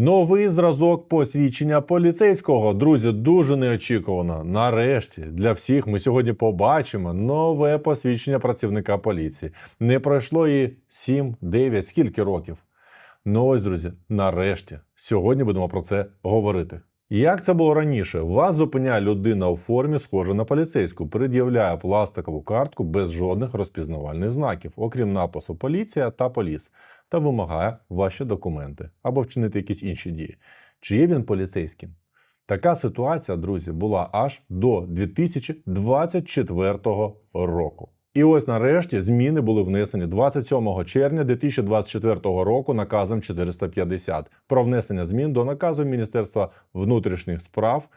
Новий зразок посвідчення поліцейського. Друзі, дуже неочікувано. Нарешті для всіх ми сьогодні побачимо нове посвідчення працівника поліції. Не пройшло і 7-9, скільки років. Ну ось, друзі, нарешті. Сьогодні будемо про це говорити. Як це було раніше? Вас зупиняє людина у формі, схожа на поліцейську, пред'являє пластикову картку без жодних розпізнавальних знаків, окрім напису поліція та поліс, та вимагає ваші документи або вчинити якісь інші дії. Чи є він поліцейським? Така ситуація, друзі, була аж до 2024 року. І ось нарешті зміни були внесені 27 червня 2024 року наказом 450 про внесення змін до наказу Міністерства внутрішніх справ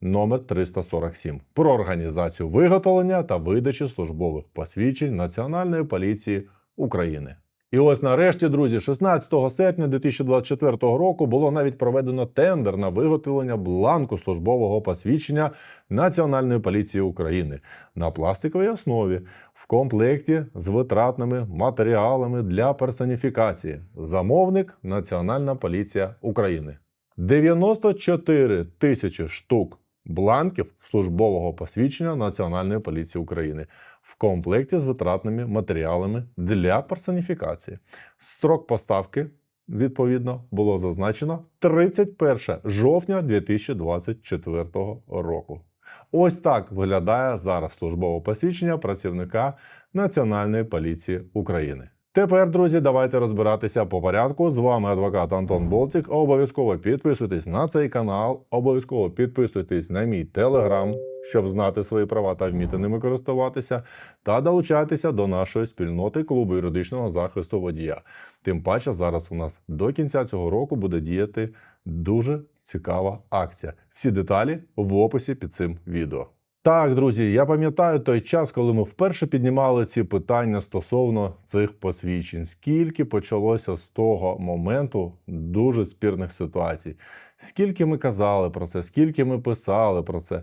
номер 347 про організацію виготовлення та видачі службових посвідчень Національної поліції України. І ось нарешті, друзі, 16 серпня 2024 року було навіть проведено тендер на виготовлення бланку службового посвідчення Національної поліції України на пластиковій основі в комплекті з витратними матеріалами для персоніфікації. Замовник Національна поліція України. 94 тисячі штук бланків службового посвідчення Національної поліції України в комплекті з витратними матеріалами для персоніфікації. Строк поставки, відповідно, було зазначено 31 жовтня 2024 року. Ось так виглядає зараз службове посвідчення працівника Національної поліції України. Тепер, друзі, давайте розбиратися по порядку. З вами адвокат Антон Болтик. Обов'язково підписуйтесь на цей канал, обов'язково підписуйтесь на мій телеграм, щоб знати свої права та вміти ними користуватися, та долучайтеся до нашої спільноти клубу юридичного захисту водія. Тим паче, зараз у нас до кінця цього року буде діяти дуже цікава акція. Всі деталі в описі під цим відео. Так, друзі, я пам'ятаю той час, коли ми вперше піднімали ці питання стосовно цих посвідчень. Скільки почалося з того моменту дуже спірних ситуацій. Скільки ми казали про це, скільки ми писали про це,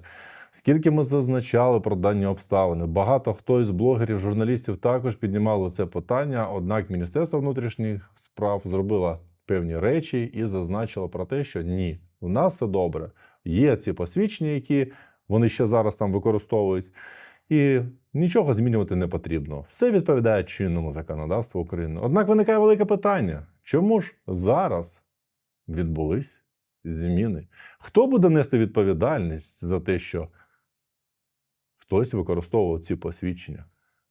скільки ми зазначали про дані обставини. Багато хто із блогерів, журналістів також піднімали це питання. Однак Міністерство внутрішніх справ зробило певні речі і зазначило про те, що ні, у нас все добре. Є ці посвідчення, які вони ще зараз там використовують. І нічого змінювати не потрібно. Все відповідає чинному законодавству України. Однак виникає велике питання: чому ж зараз відбулись зміни? Хто буде нести відповідальність за те, що хтось використовував ці посвідчення?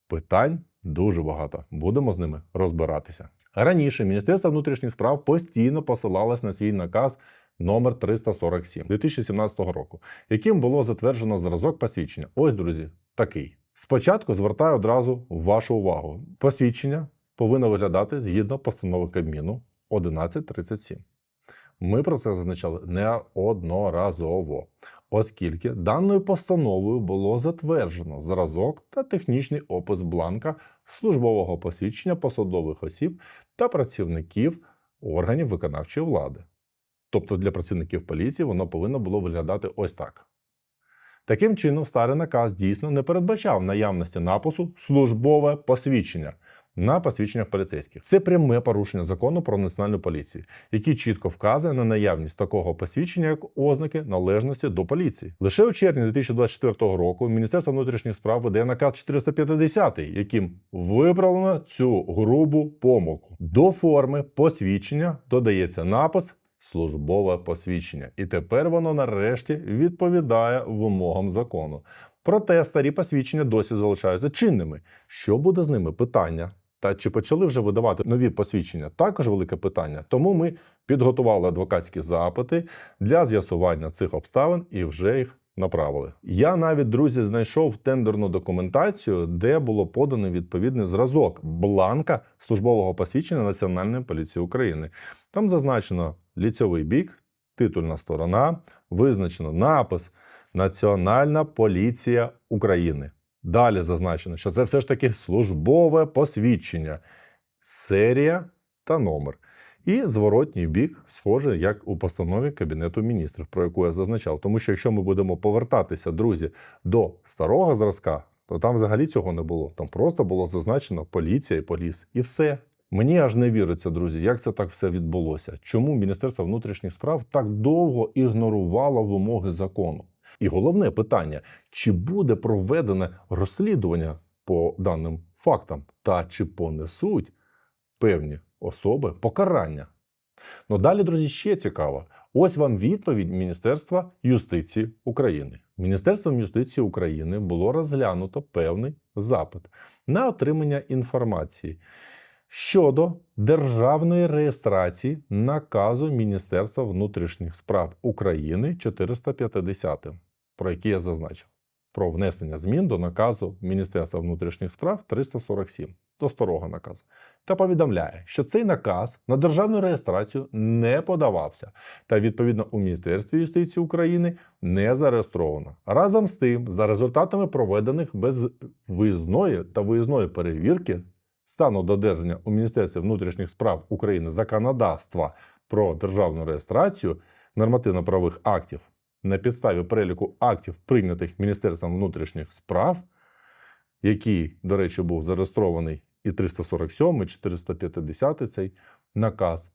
Питань дуже багато. Будемо з ними розбиратися. Раніше Міністерство внутрішніх справ постійно посилалось на свій наказ номер 347 2017 року, яким було затверджено зразок посвідчення. Ось, друзі, такий. Спочатку звертаю одразу вашу увагу. Посвідчення повинно виглядати згідно постанови Кабміну 1137. Ми про це зазначали неодноразово, оскільки даною постановою було затверджено зразок та технічний опис бланка службового посвідчення посадових осіб та працівників органів виконавчої влади. Тобто для працівників поліції воно повинно було виглядати ось так. Таким чином, старий наказ дійсно не передбачав наявності напису службове посвідчення на посвідченнях поліцейських. Це пряме порушення закону про національну поліцію, який чітко вказує на наявність такого посвідчення як ознаки належності до поліції. Лише у червні 2024 року Міністерство внутрішніх справ видає наказ 450, яким виправлено цю грубу помилку. До форми посвідчення додається напис службове посвідчення, і тепер воно нарешті відповідає вимогам закону. Проте старі посвідчення досі залишаються чинними. Що буде з ними? Питання. Та чи почали вже видавати нові посвідчення? Також велике питання. Тому ми підготували адвокатські запити для з'ясування цих обставин і вже їх направили. Я навіть друзі знайшов тендерну документацію, де було подано відповідний зразок бланка службового посвідчення Національної поліції України. Там зазначено ліцьовий бік, титульна сторона, визначено напис Національна поліція України. Далі зазначено, що це все ж таки службове посвідчення, серія та номер. І зворотній бік, схоже, як у постанові Кабінету міністрів, про яку я зазначав. Тому що якщо ми будемо повертатися, друзі, до старого зразка, то там взагалі цього не було. Там просто було зазначено поліція і поліс. І все. Мені аж не віриться, друзі, як це так все відбулося. Чому Міністерство внутрішніх справ так довго ігнорувало вимоги закону? І головне питання: чи буде проведене розслідування по даним фактам, та чи понесуть певні особи покарання? Ну далі, друзі, ще цікаво. Ось вам відповідь Міністерства юстиції України. Міністерством юстиції України було розглянуто певний запит на отримання інформації щодо державної реєстрації наказу Міністерства внутрішніх справ України 450, про який я зазначив, про внесення змін до наказу Міністерства внутрішніх справ 347 до старого наказу. Та повідомляє, що цей наказ на державну реєстрацію не подавався, та відповідно у Міністерстві юстиції України не зареєстровано. Разом з тим, за результатами проведених безвиїзної та виїзної перевірки стану додержання у Міністерстві внутрішніх справ України законодавства про державну реєстрацію нормативно-правових актів на підставі переліку актів, прийнятих Міністерством внутрішніх справ, який, до речі, був зареєстрований і 347, і 450 цей наказ,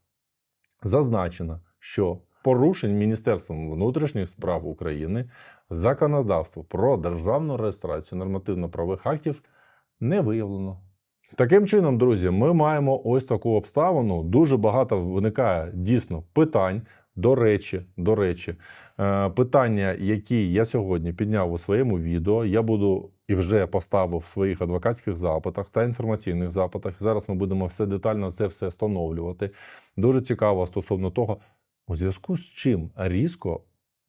зазначено, що порушень Міністерством внутрішніх справ України законодавство про державну реєстрацію нормативно-правових актів не виявлено. Таким чином, друзі, ми маємо ось таку обставину. Дуже багато виникає дійсно питань. До речі, до речі, е, питання, які я сьогодні підняв у своєму відео, я буду і вже поставив в своїх адвокатських запитах та інформаційних запитах. Зараз ми будемо все детально це все встановлювати. Дуже цікаво стосовно того, у зв'язку з чим різко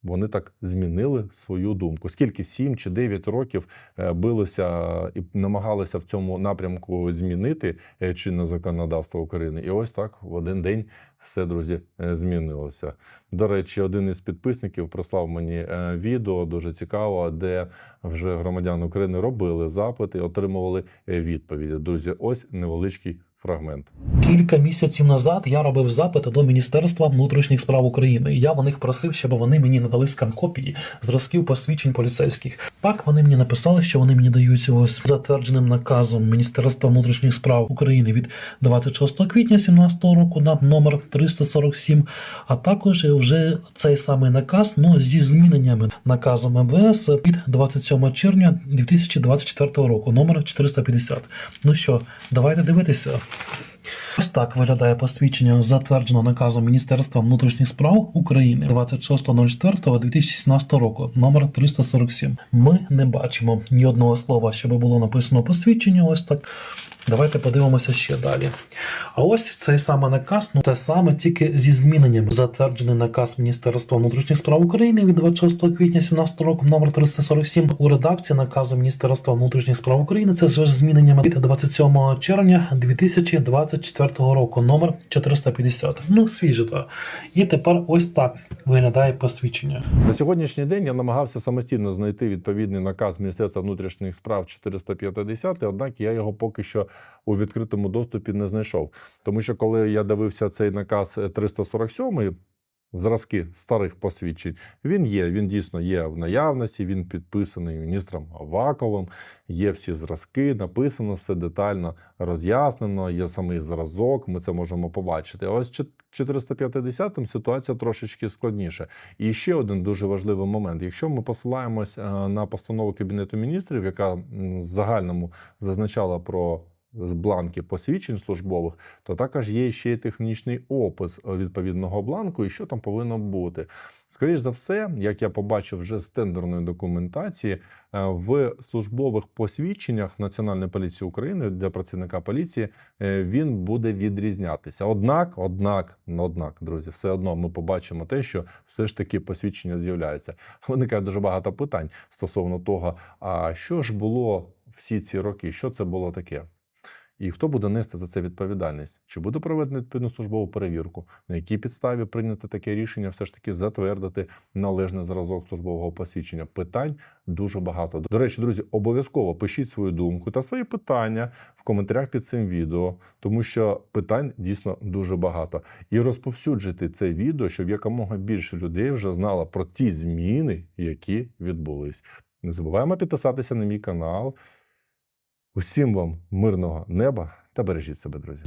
вони так змінили свою думку. Скільки 7 чи 9 років е, билися і намагалися в цьому напрямку змінити е, чинне законодавство України. І ось так в один день все, друзі, е, змінилося. До речі, один із підписників прислав мені е, відео дуже цікаво, де вже громадяни України робили запити отримували е, відповіді. Друзі, ось невеличкий фрагмент. Кілька місяців назад я робив запити до Міністерства внутрішніх справ України. Я в них просив, щоб вони мені надали скан-копії зразків посвідчень поліцейських. Так вони мені написали, що вони мені дають ось затвердженим наказом Міністерства внутрішніх справ України від 26 квітня 2017 року на номер 347, а також вже цей самий наказ, ну зі зміненнями наказом МВС від 27 червня 2024 року, номер 450. Ну що, давайте дивитися. Ось так виглядає посвідчення, затверджено наказом Міністерства внутрішніх справ України 26.04.2017 року, номер 347. Ми не бачимо ні одного слова, щоб було написано посвідчення. Ось так. Давайте подивимося ще далі. А ось цей самий наказ, ну те саме тільки зі зміненням. Затверджений наказ Міністерства внутрішніх справ України від 26 квітня 2017 року, номер 347 у редакції наказу Міністерства внутрішніх справ України. Це з зміненнями від 27 червня 2024 року, номер 450. Ну, свіже то. І тепер ось так виглядає посвідчення. На сьогоднішній день я намагався самостійно знайти відповідний наказ Міністерства внутрішніх справ 450, однак я його поки що у відкритому доступі не знайшов. Тому що коли я дивився цей наказ 347, зразки старих посвідчень, він є. Він дійсно є в наявності. Він підписаний міністром Аваковим. Є всі зразки, написано все детально роз'яснено. Є самий зразок. Ми це можемо побачити. А ось 450-м ситуація трошечки складніша. І ще один дуже важливий момент. Якщо ми посилаємось е, на постанову Кабінету міністрів, яка в загальному зазначала про з бланки посвідчень службових, то також є ще й технічний опис відповідного бланку і що там повинно бути. Скоріше за все, як я побачив вже з тендерної документації, е, в службових посвідченнях Національної поліції України для працівника поліції е, він буде відрізнятися. Однак, однак, однак, друзі, все одно ми побачимо те, що все ж таки посвідчення з'являється. Виникає дуже багато питань стосовно того, а що ж було всі ці роки, що це було таке. І хто буде нести за це відповідальність? Чи буде проведена відповідну службову перевірку? На якій підставі прийняти таке рішення, все ж таки затвердити належний зразок службового посвідчення? Питань дуже багато. До речі, друзі, обов'язково пишіть свою думку та свої питання в коментарях під цим відео, тому що питань дійсно дуже багато. І розповсюджуйте це відео, щоб якомога більше людей вже знало про ті зміни, які відбулись. Не забуваємо підписатися на мій канал. Усім вам мирного неба та бережіть себе, друзі.